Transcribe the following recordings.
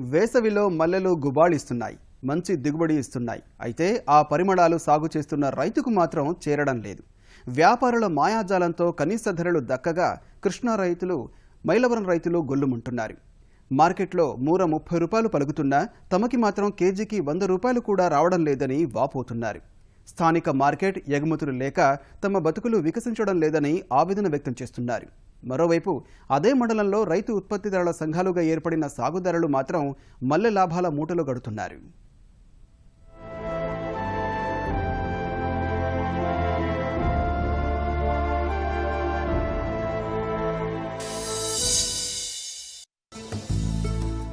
వేసవిలో మల్లెలు గుబాళిస్తున్నాయి మంచి దిగుబడి ఇస్తున్నాయి. అయితే ఆ పరిమళాలు సాగు చేస్తున్న రైతుకు మాత్రం చేరడం లేదు. వ్యాపారుల మాయాజాలంతో కనీస ధరలు దక్కగా కృష్ణా రైతులు మైలవరం రైతులు గొల్లుముంటున్నారు. మార్కెట్లో మూర ముప్పై రూపాయలు పలుకుతున్నా తమకి మాత్రం కేజీకి వంద రూపాయలు కూడా రావడం లేదని వాపోతున్నారు. స్థానిక మార్కెట్ ఎగుమతులు లేక తమ బతుకులు వికసించడం లేదని ఆవేదన వ్యక్తం చేస్తున్నారు. మరోవైపు అదే మండలంలో రైతు ఉత్పత్తిదారుల సంఘాలుగా ఏర్పడిన సాగుదారులు మాత్రం మల్లె లాభాల మూటలు గడుతున్నారు.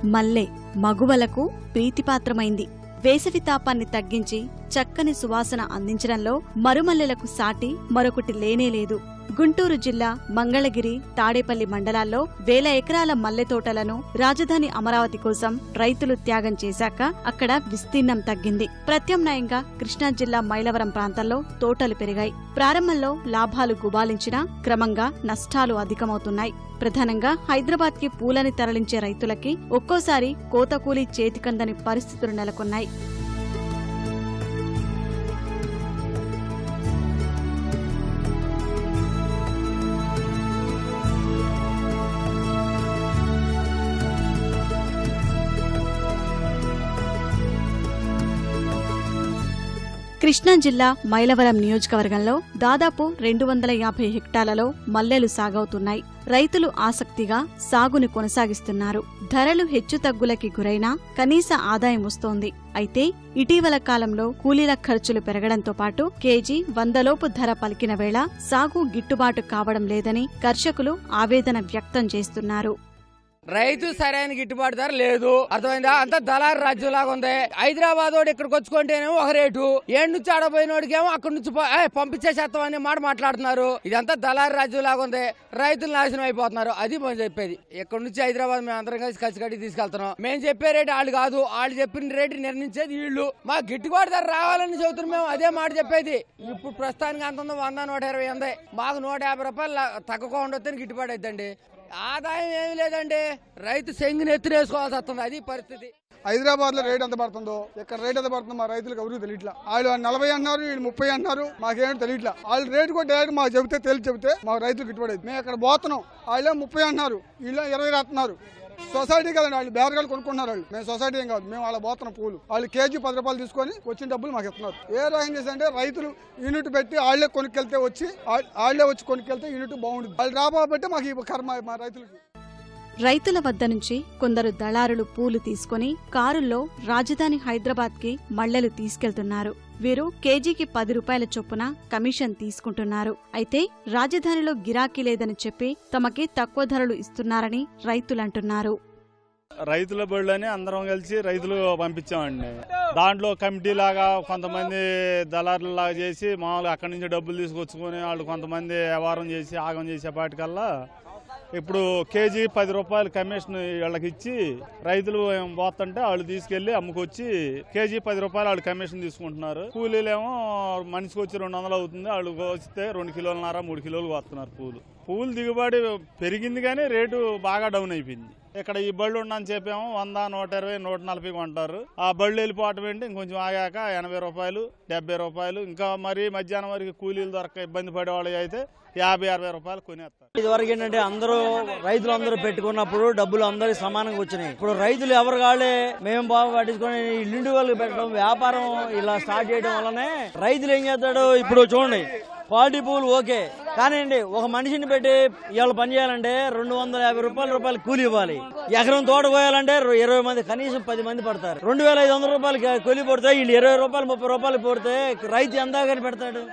మల్లె మగువలకు ప్రీతిపాత్రమైంది. వేసవి తాపాన్ని తగ్గించి చక్కని సువాసన అందించడంలో మరుమల్లెలకు సాటి మరొకటి లేనేలేదు గుంటూరు జిల్లా మంగళగిరి తాడేపల్లి మండలాల్లో వేల ఎకరాల మల్లె తోటలను రాజధాని అమరావతి కోసం రైతులు త్యాగం చేశాక అక్కడ విస్తీర్ణం తగ్గింది. ప్రత్యామ్నాయంగా కృష్ణా జిల్లా మైలవరం ప్రాంతంలో తోటలు పెరిగాయి. ప్రారంభంలో లాభాలు గుబాలించినా క్రమంగా నష్టాలు అధికమవుతున్నాయి. ప్రధానంగా హైదరాబాద్కి పూలని తరలించే రైతులకి ఒక్కోసారి కోతకూలి చేతికందని పరిస్థితులు నెలకొన్నాయి. కృష్ణా జిల్లా మైలవరం నియోజకవర్గంలో దాదాపు రెండు వందల యాభై హెక్టార్లలో మల్లెలు సాగవుతున్నాయి. రైతులు ఆసక్తిగా సాగుని కొనసాగిస్తున్నారు. ధరలు హెచ్చుతగ్గులకి గురైనా కనీస ఆదాయం వస్తోంది. అయితే ఇటీవల కాలంలో కూలీల ఖర్చులు పెరగడంతో పాటు కేజీ వందలోపు ధర పలికిన వేళ సాగు గిట్టుబాటు కావడం లేదని కర్షకులు ఆవేదన వ్యక్తం చేస్తున్నారు. రైతు సరైన గిట్టుబాటు ధర లేదు. అర్థమైందా? అంత దళారు రాజ్యం లాగా ఉంది. హైదరాబాద్ వాడు ఇక్కడికి వచ్చుకుంటేనేమో ఒక రేటు. ఏడు నుంచి ఆడపోయినోడికేమో అక్కడి నుంచి పంపించేసేస్తాం అనే మాట మాట్లాడుతున్నారు. ఇదంతా దళారు రాజ్యం లాగా ఉంది. రైతులు నాశనం అయిపోతున్నారు. అది మేము చెప్పేది. ఇక్కడ నుంచి హైదరాబాద్ మేము అందరం కలిసి కలిసి కట్టి తీసుకెళ్తున్నాం. మేము చెప్పే రేటు వాళ్ళు కాదు. వాళ్ళు చెప్పిన రేటు నిర్ణయించేది వీళ్ళు. మా గిట్టుబాటు ధర రావాలని చెబుతున్నాం మేము అదే మాట చెప్పేది. ఇప్పుడు ప్రస్తుతానికి అంత ఉంది వంద నూట ఇరవై ఉంది. మాకు నూట యాభై రూపాయలు తక్కువ ఉండొద్దని గిట్టుబాటు అవుతుందండి ఆదాయం ఏమి లేదండి. రైతు సెంగిని ఎత్తునేసుకోవాల్సి వస్తుంది. అది పరిస్థితి. హైదరాబాద్లో రేట్ ఎంత పడుతుందో ఇక్కడ రేట్ ఎంత పడుతుందో మా రైతులకు ఎవరికి తెలియట్లా. వాళ్ళు నలభై అన్నారు వీళ్ళు ముప్పై అన్నారు మాకేమో తెలియట్లా. వాళ్ళు రేట్ కూడా డైరెక్ట్ మాకు చెబితే తెలిసి చెబితే మా రైతులు గిట్టుబడేది మేము ఇక్కడ పోతున్నాం. వాళ్ళు ముప్పై అన్నారు వీళ్ళు ఇరవై రాస్తున్నారు. సొసైటీ కదండి వాళ్ళు బేరగాళ్ళు కొనుక్కున్నారు వాళ్ళు. మేము సొసైటీ ఏం కాదు మేము వాళ్ళ పోతున్న పూలు. వాళ్ళు కేజీ పది రూపాయలు తీసుకొని వచ్చిన డబ్బులు మాకు ఇస్తున్నారు. ఏ రకం అంటే రైతులు యూనిట్ పెట్టి వాళ్ళే కొనుక్కెళ్తే వచ్చి వాళ్ళే వచ్చి కొనుక్కెళ్తే యూనిట్ బాగుంటుంది వాళ్ళు రాబోబట్టి మాకు ఈ కర్మ మా రైతులకి. రైతుల వద్ద నుంచి కొందరు దళారులు పూలు తీసుకొని కారుల్లో రాజధాని హైదరాబాద్కి మల్లెలు తీసుకెళ్తున్నారు. వీరు కేజీకి పది రూపాయల చొప్పున కమిషన్ తీసుకుంటున్నారు. అయితే రాజధానిలో గిరాకీ లేదని చెప్పి తమకి తక్కువ ధరలు ఇస్తున్నారని రైతులంటున్నారు. రైతుల బళ్ళని అందరం కలిసి రైతులు పంపించామండి. దాంట్లో కమిటీ లాగా కొంతమంది దళారులు లాగా చేసి మామూలుగా అక్కడి నుంచి డబ్బులు తీసుకొచ్చుకొని వాళ్ళు కొంతమంది వ్యవహారం చేసి ఆగం చేసేపాటికల్లా ఇప్పుడు కేజీ పది రూపాయలు కమిషన్ వాళ్ళకి ఇచ్చి రైతులు ఏం పోతుంటే వాళ్ళు తీసుకెళ్ళి అమ్ముకొచ్చి కేజీ పది రూపాయలు వాళ్ళు కమిషన్ తీసుకుంటున్నారు. కూలీలేమో మనిషికి వచ్చి రెండు వందలు అవుతుంది. వాళ్ళు వస్తే రెండు కిలోలన్నర మూడు కిలోలు వస్తున్నారు పూలు. పూలు దిగుబడి పెరిగింది కానీ రేటు బాగా డౌన్ అయిపోయింది. ఇక్కడ ఈ బళ్ళు ఉండని చెప్పాము వంద నూట ఇరవై నూట నలభై కొంటారు. ఆ బళ్ళు వెళ్ళిపోవటం ఏంటి? ఇంకొంచెం ఆగాక ఎనభై రూపాయలు డెబ్బై రూపాయలు ఇంకా మరి మధ్యాహ్నం వరకు కూలీలు దొరక ఇబ్బంది పడే వాళ్ళు అయితే యాభై అరవై రూపాయలు కొనేస్తారు. ఇదివరకు ఏంటంటే అందరూ రైతులు అందరూ పెట్టుకున్నప్పుడు డబ్బులు అందరికి సమానంగా వచ్చినాయి. ఇప్పుడు రైతులు ఎవరు కాళ్ళే మేము బాగా పట్టించుకొని ఇల్లు వాళ్ళకి పెట్టడం వ్యాపారం ఇలా స్టార్ట్ చేయడం వల్లనే రైతులు ఏం చేస్తాడు? ఇప్పుడు చూడండి క్వాలిటీ పూలు ఓకే. కానీ అండి ఒక మనిషిని పెట్టి ఇవాళ పని చేయాలంటే రెండు వందల యాభై రూపాయల రూపాయలు కూలి ఇవ్వాలి. ఎకరం తోట కోయాలంటే ఇరవై మంది కనీసం పది మంది పడతారు. రెండు వేల ఐదు వందల రూపాయలు కూలి పడితే వీళ్ళు ఇరవై రూపాయలు ముప్పై రూపాయలు పడితే రైతు ఎంత పెడతాడు?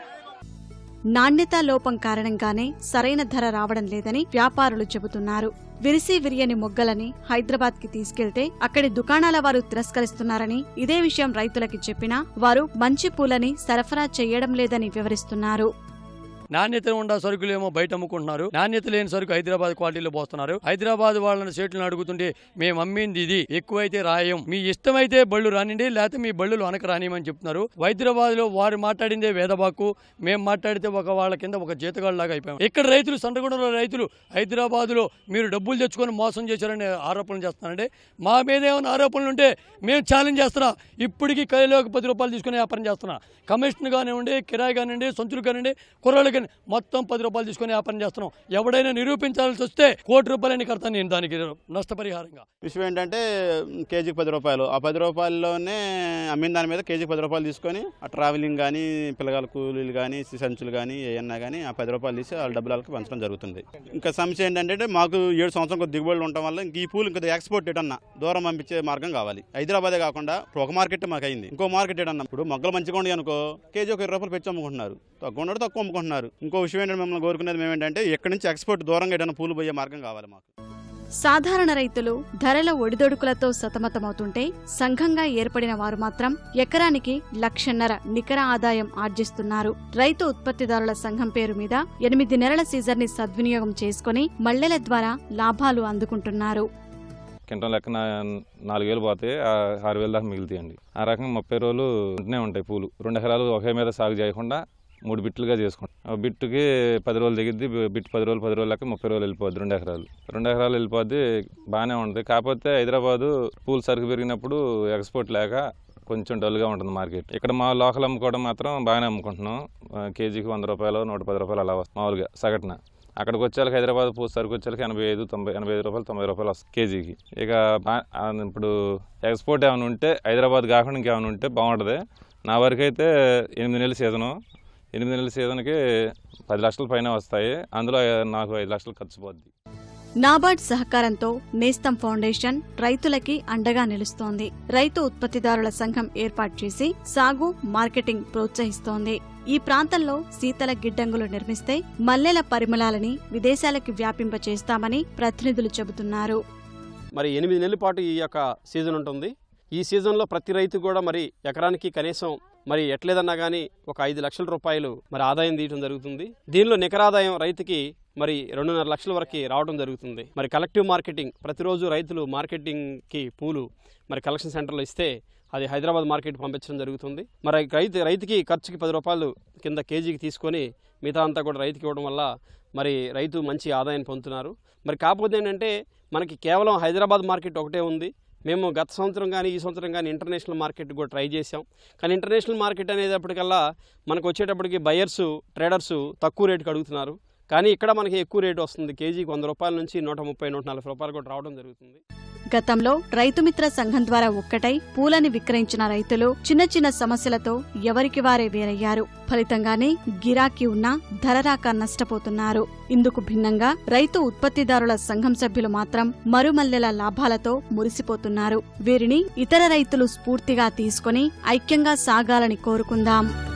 నాణ్యతా లోపం కారణంగానే సరైన ధర రావడం లేదని వ్యాపారులు చెబుతున్నారు. విరిసి విరియని మొగ్గలని హైదరాబాద్కి తీసుకెళ్తే అక్కడి దుకాణాల వారు తిరస్కరిస్తున్నారని ఇదే విషయం రైతులకి చెప్పినా వారు మంచి పూలని సరఫరా చేయడం లేదని వివరిస్తున్నారు. నాణ్యత ఉన్న సరుకులు ఏమో బయట అమ్ముకుంటున్నారు. నాణ్యత లేని సరుకు హైదరాబాద్ క్వాలిటీలో పోస్తున్నారు. హైదరాబాద్ వాళ్ళని సేట్లను అడుగుతుంటే మేము అమ్మింది ఇది ఎక్కువైతే రాయం. మీ ఇష్టమైతే బళ్ళు రానిండి లేకపోతే మీ బళ్ళు వెనక రానియమని చెప్తున్నారు. హైదరాబాద్లో వారు మాట్లాడిందే వేదబాకు మేము మాట్లాడితే ఒక వాళ్ళ కింద ఒక జీతగాళ్ళలాగా అయిపోయాం. ఇక్కడ రైతులు సండగూడలో రైతులు హైదరాబాద్లో మీరు డబ్బులు తెచ్చుకొని మోసం చేశారని ఆరోపణలు చేస్తున్నారండి. మా మీద ఏమైనా ఆరోపణలు ఉంటే మేము ఛాలెంజ్ చేస్తున్నా. ఇప్పటికీ కైలోకి పది రూపాయలు తీసుకుని వ్యాపారం చేస్తున్నా. కమిషన్ కానివ్వండి కిరాయి కానివ్వండి సొంతులు కానివ్వండి కుర్రాళ్ళు కానీ మొత్తం పది రూపాయలు తీసుకుని వ్యాపారం చేస్తున్నాం. ఎవడైనా నిరూపించాల్సి వస్తే కోటి రూపాయలని కడతాను నేను దానికి నష్టపరిహారంగా. విషయం ఏంటంటే కేజీకి పది రూపాయలు. ఆ పది రూపాయల్లోనే అమ్మిన దాని మీద కేజీకి పది రూపాయలు తీసుకొని ఆ ట్రావెలింగ్ కానీ పిల్లగాల కూలీలు కానీ సంచులు కానీ ఏమన్నా కానీ ఆ పది రూపాయలు తీసి వాళ్ళ డబ్బులు వాళ్ళకి పంచడం జరుగుతుంది. ఇంకా సమస్య ఏంటంటే మాకు ఏడు సంవత్సరం కొద్ది దిగుబడులు ఉండటం వల్ల ఇంక ఈ పూలు ఇంకా ఎక్స్పోర్ట్ ఏటన్నా దూరం పంపించే మార్గం కావాలి. హైదరాబాదే కాకుండా ఒక మార్కెట్ మాకు అయింది ఇంకో మార్కెట్ ఏటన్నా ఇప్పుడు మొగ్గలు మంచిగా ఉండి అనుకో కేజీ ఒక ఇరవై రూపాయలు పెంచి అమ్ముకుంటున్నారు. తక్కువ ఉండడు తక్కువ అమ్ముకుంటున్నారు. ఇంకో విషయం ఏంటంటే మిమ్మల్ని కోరుకునేది మేము ఏంటంటే ఎక్కడి నుంచి ఎక్స్పోర్ట్ దూరంగా ఎటన్నా పూలు పోయే మార్గం కావాలి మాకు. సాధారణ రైతులు ధరల ఒడిదొడుకులతో సతమతమవుతుంటే సంఘంగా ఏర్పడిన వారు మాత్రం ఎకరానికి లక్షన్నర నికర ఆదాయం ఆర్జిస్తున్నారు. రైతు ఉత్పత్తిదారుల సంఘం పేరు మీద ఎనిమిది నెలల సీజన్ని సద్వినియోగం చేసుకుని మల్లెల ద్వారా లాభాలు అందుకుంటున్నారు. కింటం లెక్కన నాలుగు వేలు పోతాయి ఆ- ఆరు వేలు దాకా మిగులుతాయండి. ఆ రకంగా ముప్పై రోజులు ఉంటూనే ఉంటాయి పూలు. రెండు ఎకరాలు ఒకే మీద సాగు చేయకుండా మూడు బిట్లుగా చేసుకుంటాం. ఆ బిట్టుకి పది రోజులు దిగిద్ది బిట్ పది రోజులు పది రోజులు లెక్క ముప్పై రోజులు వెళ్ళిపోద్ది రెండు ఎకరాలు. రెండు ఎకరాలు వెళ్ళిపోద్ది బాగానే ఉంటుంది. కాకపోతే హైదరాబాదు పూలు సరుకు పెరిగినప్పుడు ఎక్స్పోర్ట్ లేక కొంచెం డల్గా ఉంటుంది మార్కెట్. ఇక్కడ మా లోకల్ అమ్ముకోవడం మాత్రం బాగానే అమ్ముకుంటున్నాం. కేజీకి వంద రూపాయలు నూట పది రూపాయలు అలా వస్తుంది మామూలుగా సగటున. అక్కడికి వచ్చేళ్ళకి హైదరాబాద్ పూ సరుకు వచ్చేళ్ళకి ఎనభై ఐదు తొంభై ఎనభై ఐదు రూపాయలు తొంభై రూపాయలు వస్తుంది కేజీకి. ఇక బా- ఇప్పుడు ఎక్స్పోర్ట్ ఏమైనా ఉంటే హైదరాబాద్ కాకుండా ఇంకేమైనా ఉంటే బాగుంటుంది. నా వరకు అయితే ఎనిమిది నెలల సీజను. ఎనిమిది నెలల సీజన్కి పది లక్షల పైన వస్తాయి. అందులో నాకు ఐదు లక్షలు ఖర్చు పోద్ది. నాబార్డ్ సహకారంతో నేస్తం ఫౌండేషన్ రైతులకి అండగా నిలుస్తోంది. రైతు ఉత్పత్తిదారుల సంఘం ఏర్పాటు చేసి సాగు మార్కెటింగ్ ప్రోత్సహిస్తోంది. ఈ ప్రాంతంలో శీతల గిడ్డంగులు నిర్మిస్తే మల్లెల పరిమళాలని విదేశాలకు వ్యాపింపచేస్తామని ప్రతినిధులు చెబుతున్నారు. మరి ఎనిమిది నెలల పాటు ఈ యొక్క సీజన్ ఉంటుంది. ఈ సీజన్లో ప్రతి రైతు కూడా మరి ఎకరానికి కనీసం మరి ఎట్లేదన్నా కానీ ఒక ఐదు లక్షల రూపాయలు మరి ఆదాయం తీయడం జరుగుతుంది. దీనిలో నికరాదాయం రైతుకి మరి రెండున్నర లక్షల వరకు రావడం జరుగుతుంది. మరి కలెక్టివ్ మార్కెటింగ్ ప్రతిరోజు రైతులు మార్కెటింగ్కి పూలు మరి కలెక్షన్ సెంటర్లో ఇస్తే అది హైదరాబాద్ మార్కెట్ పంపించడం జరుగుతుంది. మరి రైతు రైతుకి ఖర్చుకి పది రూపాయలు కింద కేజీకి తీసుకొని మిగతా అంతా కూడా రైతుకి ఇవ్వడం వల్ల మరి రైతు మంచి ఆదాయం పొందుతున్నారు. మరి కాకపోతే ఏంటంటే మనకి కేవలం హైదరాబాద్ మార్కెట్ ఒకటే ఉంది. మేము గత సంవత్సరం కానీ ఈ సంవత్సరం కానీ ఇంటర్నేషనల్ మార్కెట్ కూడా ట్రై చేసాం కానీ ఇంటర్నేషనల్ మార్కెట్ అనేటప్పటికల్లా మనకు వచ్చేటప్పటికి బయర్సు ట్రేడర్స్ తక్కువ రేటుకి అడుగుతున్నారు. కానీ ఇక్కడ మనకి ఎక్కువ రేటు వస్తుంది. కేజీకి వంద రూపాయల నుంచి నూట ముప్పై నూట నలభై రూపాయలు కూడా రావడం జరుగుతుంది. గతంలో రైతుమిత్ర సంఘం ద్వారా ఒక్కటై పూలని విక్రయించిన రైతులు చిన్న చిన్న సమస్యలతో ఎవరికి వారే వేరయ్యారు. ఫలితంగానే గిరాకీ ఉన్నా ధర రాక నష్టపోతున్నారు. ఇందుకు భిన్నంగా రైతు ఉత్పత్తిదారుల సంఘం సభ్యులు మాత్రం మరుమల్లెల లాభాలతో మురిసిపోతున్నారు. వీరిని ఇతర రైతులు స్ఫూర్తిగా తీసుకొని ఐక్యంగా సాగాలని కోరుకుందాం.